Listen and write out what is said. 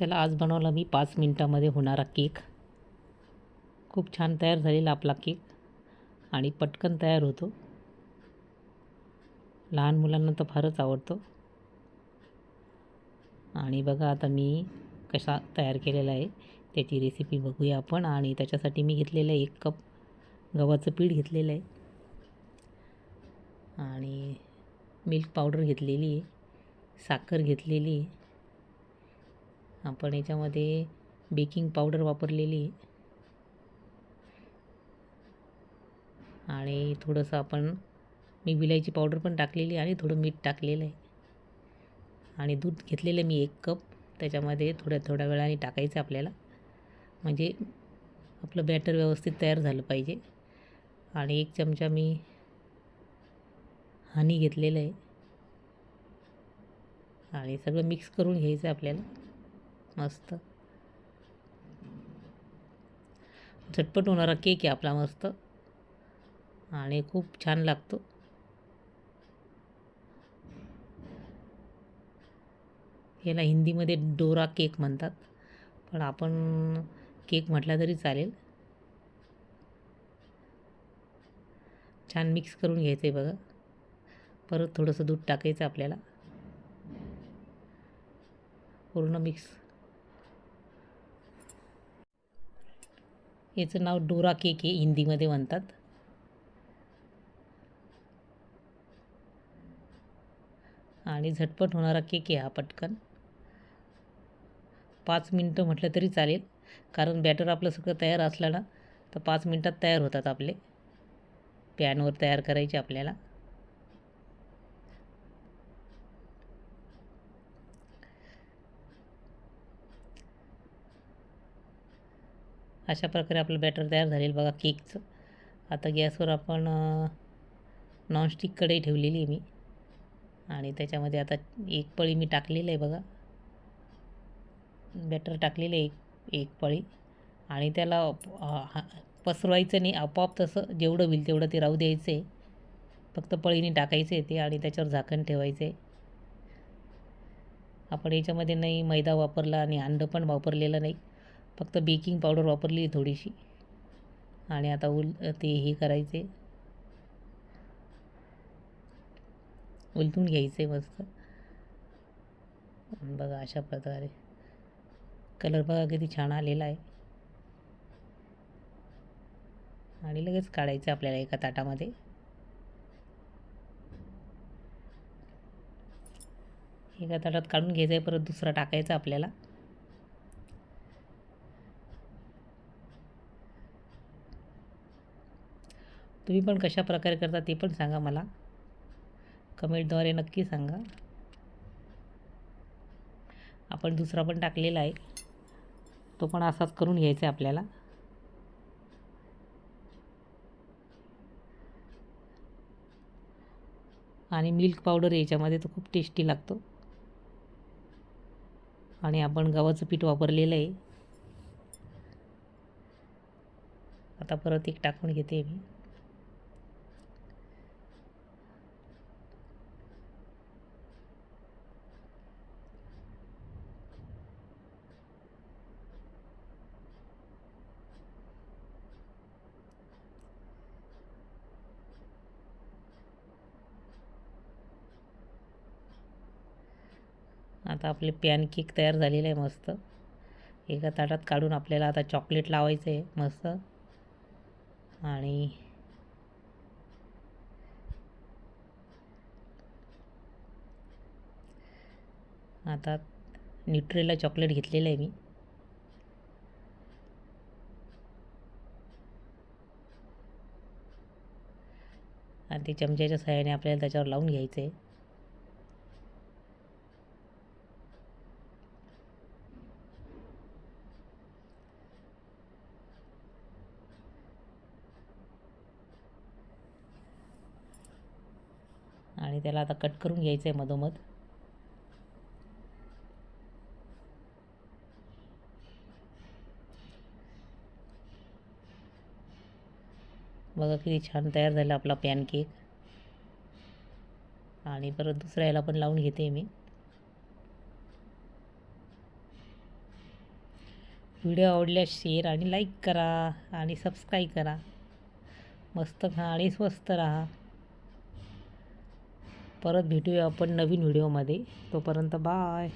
चला आज बनवला मी पाच मिनटामध्ये होणारा केक. खूप छान तयार झालेला आपला केक आणि पटकन तयार होतो. लहान मुलांना तर फारच आवडतो. आणि बघा आता मी कसा तयार केलेला आहे त्याची रेसिपी बघूया आपण. आणि त्याच्यासाठी मी घेतलेलं आहे एक कप गव्हाचं पीठ घेतलेलं आहे. आणि मिल्क पावडर घेतलेली आहे साखर घेतलेली आहे. आपण याच्यामध्ये बेकिंग पावडर वापरलेली. आणि थोडंसं आपण मी विलायची पावडर पण टाकलेली आहे आणि थोडं मीठ टाकलेलं आहे. आणि दूध घेतलेलं मी एक कप. त्याच्यामध्ये थोड्या थोड्या वेळाने टाकायचं आपल्याला. म्हणजे आपलं बॅटर व्यवस्थित तयार झालं पाहिजे. आणि एक चमचा मी हनी घेतलेलं आहे. आणि सगळं मिक्स करून घ्यायचं आपल्याला. मस्त. झटपट होणारा केक आहे आपला मस्त. आणि खूप छान लागतो. याला हिंदीमध्ये डोरा केक म्हणतात. पण आपण केक म्हटला तरी चालेल. छान मिक्स करून घ्यायचं आहे बघा. परत थोडंसं दूध टाकायचं आपल्याला. पूर्ण मिक्स. याचं नाव डोरा केक आहे हिंदीमध्ये म्हणतात. आणि झटपट होणारा केक आहे हा पटकन. पाच मिनटं म्हटलं तरी चालेल कारण बॅटर आपलं सगळं तयार असलं ना तर पाच मिनटात तयार होतात आपले. पॅनवर तयार करायचे आपल्याला. अशा प्रकारे आपलं बॅटर तयार झालेलं बघा केकचं आता गॅसवर आपण नॉनस्टिक कढई ठेवलेली आहे मी. आणि त्याच्यामध्ये आता एक पळी मी टाकलेलं आहे बघा. बॅटर टाकलेलं आहे एक एक पळी. आणि त्याला पसरवायचं नाही आपोआप तसं जेवढं होईल तेवढं ते राहू द्यायचं आहे फक्त पळीने टाकायचं आहे ते आणि त्याच्यावर झाकण ठेवायचं. आहे आपण याच्यामध्ये नाही मैदा वापरला आणि अंडं पण वापरलेलं नाही. फक्त बेकिंग पावडर वापरली थोडीशी. आणि आता उल ते हे करायचे. उलटून घ्यायचे मस्त. बघा अशा प्रकारे. कलर बघा किती छान आलेला आहे. आणि लगेच काढायचं आपल्याला एका ताटामध्ये. एका ताटात काढून घ्यायचं आहे परत दुसरा टाकायचा आपल्याला. तुम्ही पण कशा प्रकारे करता ते पण सांगा मला. कमेंटद्वारे नक्की सांगा. आपण दुसरा पण टाकलेला आहे. तो पण असाच करून घ्यायचा आहे आपल्याला. आणि मिल्क पावडर याच्यामध्ये तो खूप टेस्टी लागतो. आणि आपण गव्हाचं पीठ वापरलेलं आहे. आता परत एक टाकून घेते मी. आता आपले पॅनकेक तयार झालेले आहे मस्त. एका ताटात काढून आपल्याला आता चॉकलेट लावायचं आहे मस्त. आणि आता न्यूट्रेला चॉकलेट घेतलेलं आहे मी. आणि ते चमच्याच्या सहाय्याने आपल्याला त्याच्यावर लावून घ्यायचं आहे आणि त्याला आता कट करून घ्यायचं आहे मधोमध. बघा किती छान तयार झाला आपला पॅनकेक आणि परत दुसऱ्या याला पण लावून घेते मी. व्हिडिओ आवडल्यास शेअर आणि लाईक करा आणि सबस्क्राईब करा. मस्त खा आणि स्वस्त राहा. परत भेटूया आपण नवीन व्हिडिओमध्ये. तोपर्यंत बाय.